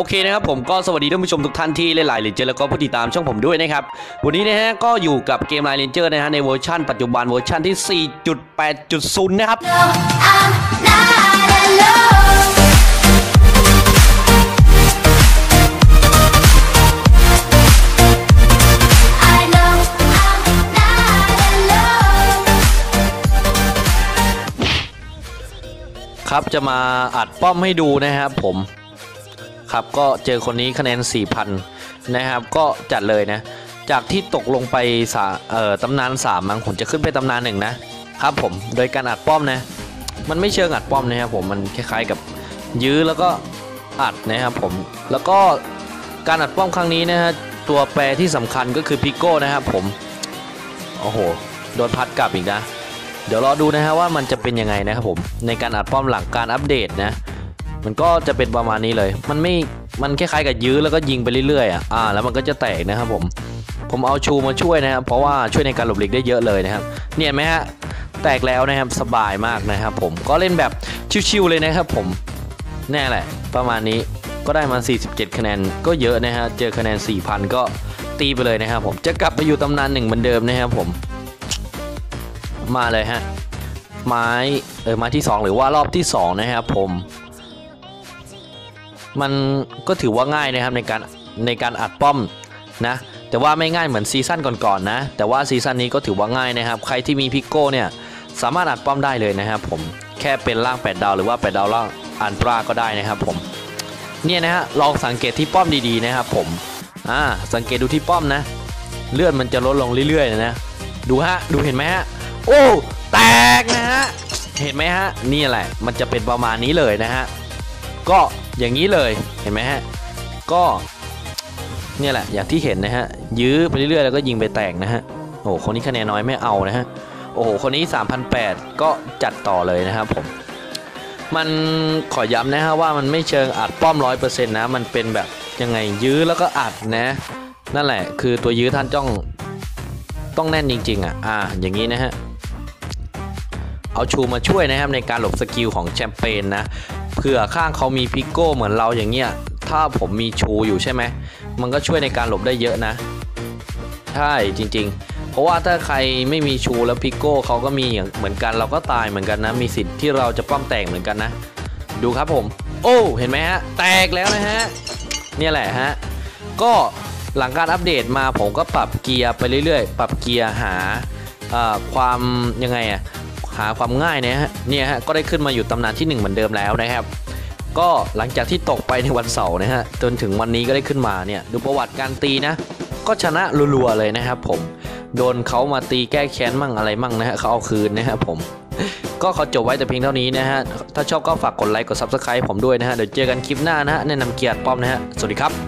โอเคนะครับผมก็สวัสดีท่านผู้ชมทุกท่านที่เล่นไลน์เลนเจอร์แล้วก็ผู้ติดตามช่องผมด้วยนะครับ วันนี้นะฮะก็อยู่กับเกมไลน์เลนเจอร์นะฮะในเวอร์ชันปัจจุบันเวอร์ชันที่ 4.8.0 นะครับ No, I'm not alone. I know I'm not alone. ครับจะมาอัดป้อมให้ดูนะครับผม ครับก็เจอคนนี้คะแนน 4,000 นะครับ ก็จัดเลยนะ จากที่ตกลงไปสาเอ่อตำนาน3มั้งผมจะขึ้นไปตำนานหนึ่งนะครับผมโดยการอัดป้อมนะ มันไม่เชิงอัดป้อมนะครับผมมันคล้ายๆกับยื้อแล้วก็อัดนะครับผมแล้วก็การอัดป้อมครั้งนี้นะฮะตัวแปรที่สำคัญก็คือพิโก้นะครับผมโอ้โหโดนพัดกลับอีกนะ เดี๋ยวรอดูนะฮะว่ามันจะเป็นยังไงนะครับผมในการอัดป้อมหลังการอัปเดตนะ มันก็จะเป็นประมาณนี้เลย มันไม่ มันคล้ายๆกับยื้อแล้วก็ยิงไปเรื่อยๆอะอ่า แล้วมันก็จะแตกนะครับผม ผมเอาชูมาช่วยนะครับ เพราะว่าช่วยในการหลบหลีกได้เยอะเลยนะครับ เนี่ยเห็นไหมฮะ แตกแล้วนะครับสบายมากนะครับผม ก็เล่นแบบชิวๆเลยนะครับผม แน่แหละ ประมาณนี้ ก็ได้มา 47 คะแนน ก็เยอะนะฮะ เจอคะแนน 4,000 ก็ตีไปเลยนะครับผม จะกลับไปอยู่ตำนานหนึ่งเหมือนเดิมนะครับผม มาเลยฮะ ไม้ เออไม้ที่ 2 หรือว่ารอบที่2นะครับผม มันก็ถือว่าง่ายนะครับในการในการอัดป้อมนะแต่ว่าไม่ง่ายเหมือนซีซั่นก่อนๆนะแต่ว่าซีซั่นนี้ก็ถือว่าง่ายนะครับใครที่มีพิกโก้เนี่ยสามารถอัดป้อมได้เลยนะครับผมแค่เป็นร่าง 8 ดาวหรือว่า 8 ดาวล่างอันตราก็ได้นะครับผมเนี่ยนะฮะลองสังเกตที่ป้อมดีๆนะครับผมอ่าสังเกตดูที่ป้อมนะ เลือดมันจะลดลงเรื่อยๆนะดูฮะดูเห็นไหมฮะโอ้แตกนะฮะเห็นไหมฮะนี่แหละมันจะเป็นประมาณนี้เลยนะฮะก็ อย่างนี้เลยเห็นไหมฮะก็เนี่ยแหละอย่างที่เห็นนะฮะยื้อไปเรื่อยๆแล้วก็ยิงไปแตกนะฮะโอ้คนนี้คะแนนน้อยไม่เอานะฮะโอ้โหคนนี้ 3,008 ก็จัดต่อเลยนะครับผมมันขอย้ำนะฮะว่ามันไม่เชิงอัดป้อมร้อยเปอร์เซ็นต์นะ มันเป็นแบบยังไงยื้อแล้วก็อัดนะ นั่นแหละ คือตัวยื้อท่านจ้องต้องแน่นจริง ๆ อะอ่าอย่างนี้นะฮะ เอาชูมาช่วยนะครับในการหลบสกิลของแชมเปญนะเผื่อข้างเขามีพิกโก้เหมือนเราอย่างเงี้ยถ้าผมมีชูอยู่ใช่ไหมมันก็ช่วยในการหลบได้เยอะนะ ใช่จริง ๆ เพราะว่าถ้าใครไม่มีชูแล้วพิกโก้เขาก็มีอย่างเหมือนกันเราก็ตายเหมือนกันนะ มีสิทธิ์ที่เราจะป้อมแตกเหมือนกันนะ ดูครับผม โอ้เห็นไหมฮะแตกแล้วนะฮะเนี่ยแหละฮะก็หลังการอัปเดตมาผมก็ปรับเกียร์ไปเรื่อยๆ ปรับเกียร์หาความยังไงอะ หาความง่ายเนี่ยฮะเนี่ยฮะก็ได้ขึ้นมาอยู่ตำนานที่ 1 เหมือนเดิมแล้วนะครับ ก็หลังจากที่ตกไปในวันเสาร์นะฮะจนถึงวันนี้ก็ได้ขึ้นมาเนี่ยดูประวัติการตีนะ ก็ชนะรัวๆเลยนะครับผมโดนเขามาตีแก้แค้นมั่งอะไรมั่งนะฮะเขาเอาคืนนะครับผม ก็ขอจบไว้แต่เพียงเท่านี้นะฮะถ้าชอบก็ฝากกดไลค์กด subscribe ผมด้วยนะฮะเดี๋ยวเจอกันคลิปหน้านะฮะแนะนำเกียร์ป้อมนะฮะสวัสดีครับ